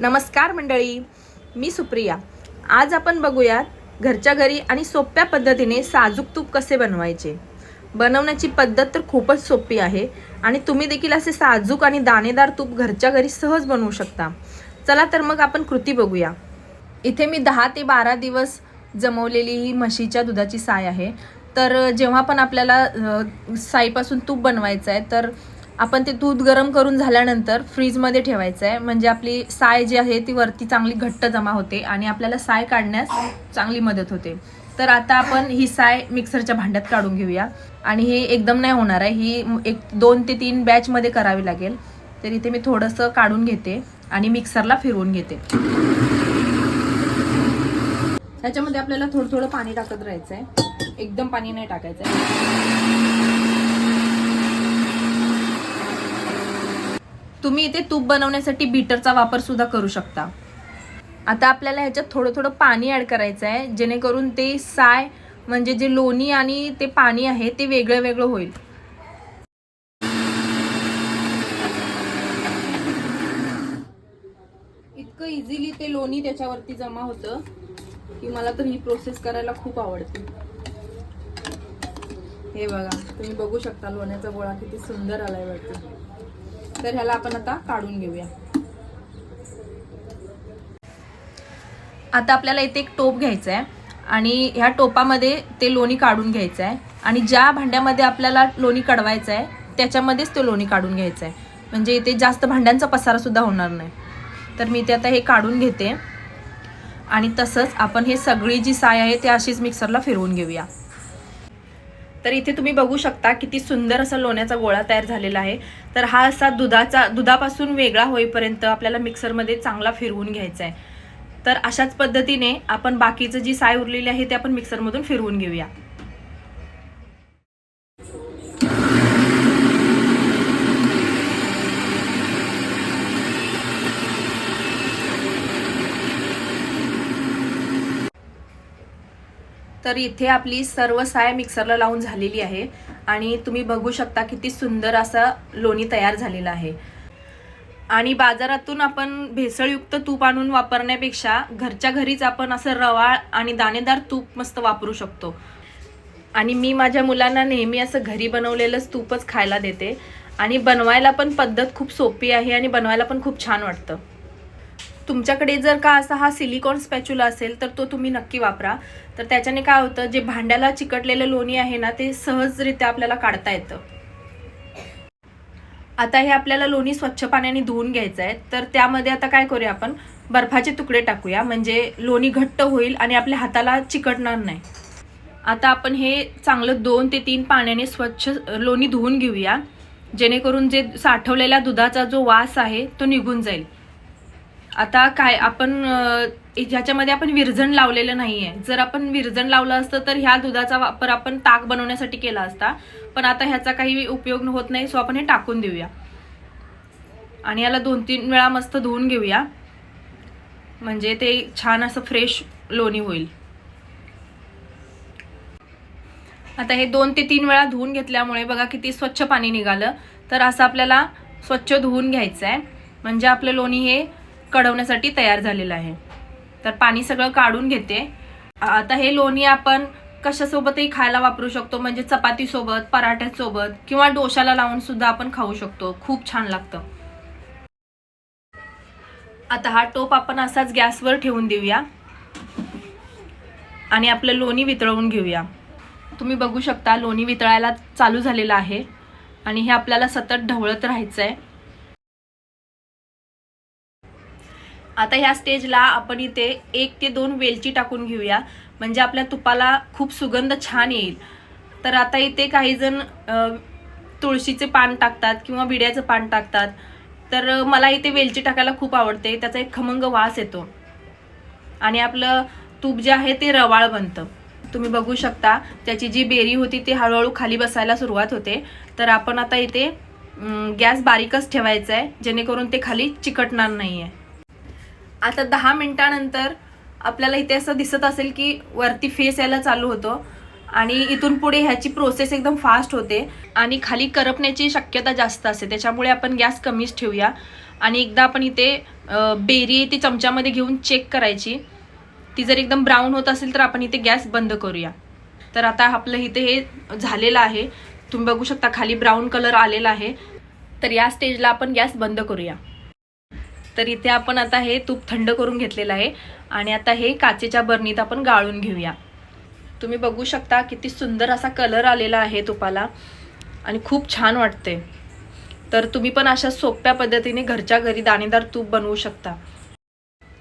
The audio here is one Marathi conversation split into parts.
नमस्कार मंडळी मी सुप्रिया. आज आपण बघूयात घरच्या घरी आणि सोप्या पद्धतीने साजूक तूप कसे बनवायचे. बनवण्याची पद्धत तर खूपच सोपी आहे आणि तुम्ही देखील असे साजूक आणि दाणेदार तूप घरच्या घरी सहज बनवू शकता. चला तर मग आपण कृती बघूया. इथे मी दहा ते बारा दिवस जमवलेली ही म्हशीच्या दुधाची साय आहे. तर जेव्हा पण आपल्याला साईपासून तूप बनवायचं आहे तर आपण ते दूध गरम करून झाल्यानंतर फ्रीजमध्ये ठेवायचं आहे. म्हणजे आपली साय जी आहे ती वरती चांगली घट्ट जमा होते आणि आपल्याला साय काढण्यास चांगली मदत होते. तर आता आपण ही साय मिक्सरच्या भांड्यात काढून घेऊया. आणि हे एकदम नाही होणार आहे. ही एक दोन ते तीन बॅचमध्ये करावी लागेल. तर इथे मी थोडंसं काढून घेते आणि मिक्सरला फिरवून घेते. ह्याच्यामध्ये आपल्याला थोडं थोडं पाणी टाकत राहायचं आहे एकदम पाणी नाही टाकायचं आहे तुम्ही इथे तूप बनवण्यासाठी बीटरचा वापर सुद्धा करू शकता. आता आपल्याला ह्याच्यात थोडं थोडं पाणी ॲड करायचं आहे जेणेकरून ते साय म्हणजे जे लोणी आणि ते पाणी आहे ते वेगळं वेगळं होईल. इतकं इझिली ते लोणी त्याच्यावरती जमा होतं की मला तर ही प्रोसेस करायला खूप आवडते. हे बघा तुम्ही बघू शकता लोण्याचा गोळा किती सुंदर आलाय वाटतं तर ह्याला आपण आता काढून घेऊया. आता आपल्याला इथे एक टोप घ्यायचा आहे आणि ह्या टोपामध्ये ते लोणी काढून घ्यायचं आहे आणि ज्या भांड्यामध्ये आपल्याला लोणी कडवायचं आहे त्याच्यामध्येच ते लोणी काढून घ्यायचं आहे म्हणजे इथे जास्त भांड्यांचा पसारासुद्धा होणार नाही. तर मी ते आता हे काढून घेते. आणि तसंच आपण हे सगळी जी साय आहे ते अशीच मिक्सरला फिरवून घेऊया. तर इथे तुम्ही बघू शकता किती सुंदर असा लोण्याचा गोळा तयार झालेला आहे. तर हा असा दुधाचा दुधापासून वेगळा होईपर्यंत आपल्याला मिक्सरमध्ये चांगला फिरवून घ्यायचा आहे. तर अशाच पद्धतीने आपण बाकीचं जी साय उरलेली आहे ते आपण मिक्सरमधून फिरवून घेऊया. तर इथे आपली सर्व साय मिक्सरला लावून झालेली आहे. आणि तुम्ही बघू शकता किती सुंदर असा लोणी तयार झालेला आहे. आणि बाजारातून आपण भेसळयुक्त तूप आणून वापरण्यापेक्षा घरच्या घरीच आपण असं रवाळ आणि दाणेदार तूप मस्त वापरू शकतो. आणि मी माझ्या मुलांना नेहमी असं घरी बनवलेलंच तूपच खायला देते. आणि बनवायला पण पद्धत खूप सोपी आहे आणि बनवायला पण खूप छान वाटतं. तुमच्याकडे जर का असा हा सिलिकॉन स्पॅच्युला असेल तर तो तुम्ही नक्की वापरा. तर त्याच्याने काय होतं जे भांड्याला चिकटलेलं लोणी आहे ना ते सहजरित्या आपल्याला काढता येतं. आता हे आपल्याला लोणी स्वच्छ पाण्याने धुवून घ्यायचं आहे. तर त्यामध्ये आता काय करूया आपण? बर्फाचे तुकडे टाकूया. म्हणजे लोणी घट्ट होईल आणि आपल्या हाताला चिकटणार नाही. आता आपण हे चांगलं दोन ते तीन पाण्याने स्वच्छ लोणी धुवून घेऊया. जेणेकरून जे साठवलेल्या दुधाचा जो वास आहे तो निघून जाईल. आता काय आपण ज्याच्यामध्ये आपण विरजण लावलेलं नाही आहे जर आपण विरजण लावलं असतं तर ह्या दुधाचा वापर आपण ताक बनवण्यासाठी केला असता. पण आता ह्याचा काही उपयोग होत नाही सो आपण हे टाकून देऊया. आणि याला दोन तीन वेळा मस्त धुवून घेऊया. म्हणजे ते छान असं फ्रेश लोणी होईल. आता हे दोन ते तीन वेळा धुवून घेतल्यामुळे बघा किती स्वच्छ पाणी निघालं. तर असं आपल्याला स्वच्छ धुवून घ्यायचं आहे म्हणजे आपलं लोणी हे कढवण्यासाठी तयार झालेलं आहे. तर पाणी सगळं काढून घेते. आता हे लोणी आपण कशासोबतही खायला वापरू शकतो म्हणजे चपातीसोबत पराठ्यासोबत किंवा डोशाला लावून सुद्धा आपण खाऊ शकतो. खूप छान लागतं. आता हा टोप आपण असाच गॅसवर ठेवून देऊया. आणि आपलं लोणी वितळवून घेऊया. तुम्ही बघू शकता लोणी वितळायला चालू झालेलं आहे. आणि हे आपल्याला सतत ढवळत राहायचं आहे आता ह्या स्टेजला आपण इथे एक ते दोन वेलची टाकून घेऊया. म्हणजे आपल्या तुपाला खूप सुगंध छान येईल. तर आता इथे काही जण तुळशीचे पान टाकतात किंवा बिड्याचं पान टाकतात. तर मला इथे वेलची टाकायला खूप आवडते. त्याचा एक खमंग वास येतो. आणि आपलं तूप जे आहे ते रवाळ बनतं. तुम्ही बघू शकता त्याची जी बेरी होती ती हळूहळू खाली बसायला सुरुवात होते. तर आपण आता इथे गॅस बारीकच ठेवायचा आहे जेणेकरून ते खाली चिकटणार नाही आहे आता दहा मिनिटानंतर आपल्याला इथे असं दिसत असेल की वरती फेस यायला चालू होतो. आणि इथून पुढे ह्याची प्रोसेस एकदम फास्ट होते. आणि खाली करपण्याची शक्यता जास्त असते. त्याच्यामुळे आपण गॅस कमीच ठेवूया. आणि एकदा आपण इथे बेरी आहे ती चमच्यामध्ये घेऊन चेक करायची. ती जर एकदम ब्राऊन होत असेल तर आपण इथे गॅस बंद करूया. तर आता आपलं इथे हे झालेलं आहे. तुम्ही बघू शकता खाली ब्राऊन कलर आलेला आहे. तर या स्टेजला आपण गॅस बंद करूया. तर इथे आपण आता हे तूप थंड करून घेतलेलं आहे. आणि आता हे काचेच्या बरणीत आपण गाळून घेऊया. तुम्ही बघू शकता किती सुंदर असा कलर आलेला आहे तुपाला. आणि खूप छान वाटते तर तुम्ही पण अशा सोप्या पद्धतीने घरच्या घरी दाणेदार तूप बनवू शकता.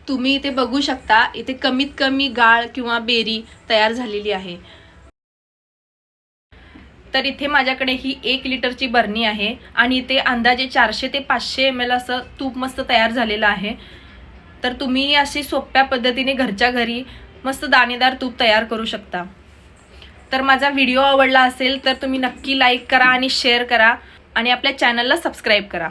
तुम्ही इथे बघू शकता इथे कमीत कमी गाळ किंवा बेरी तयार झालेली आहे. तर इथे माझ्याकडे ही एक लिटरची बरणी आहे आणि इथे अंदाजे चारशे ते पाचशे एम एल असं तूप मस्त तयार झालेलं आहे. तर तुम्ही अशी सोप्या पद्धतीने घरच्या घरी मस्त दाणेदार तूप तयार करू शकता. तर माझा व्हिडिओ आवडला असेल तर तुम्ही नक्की लाईक करा आणि शेअर करा आणि आपल्या चॅनलला सबस्क्राईब करा.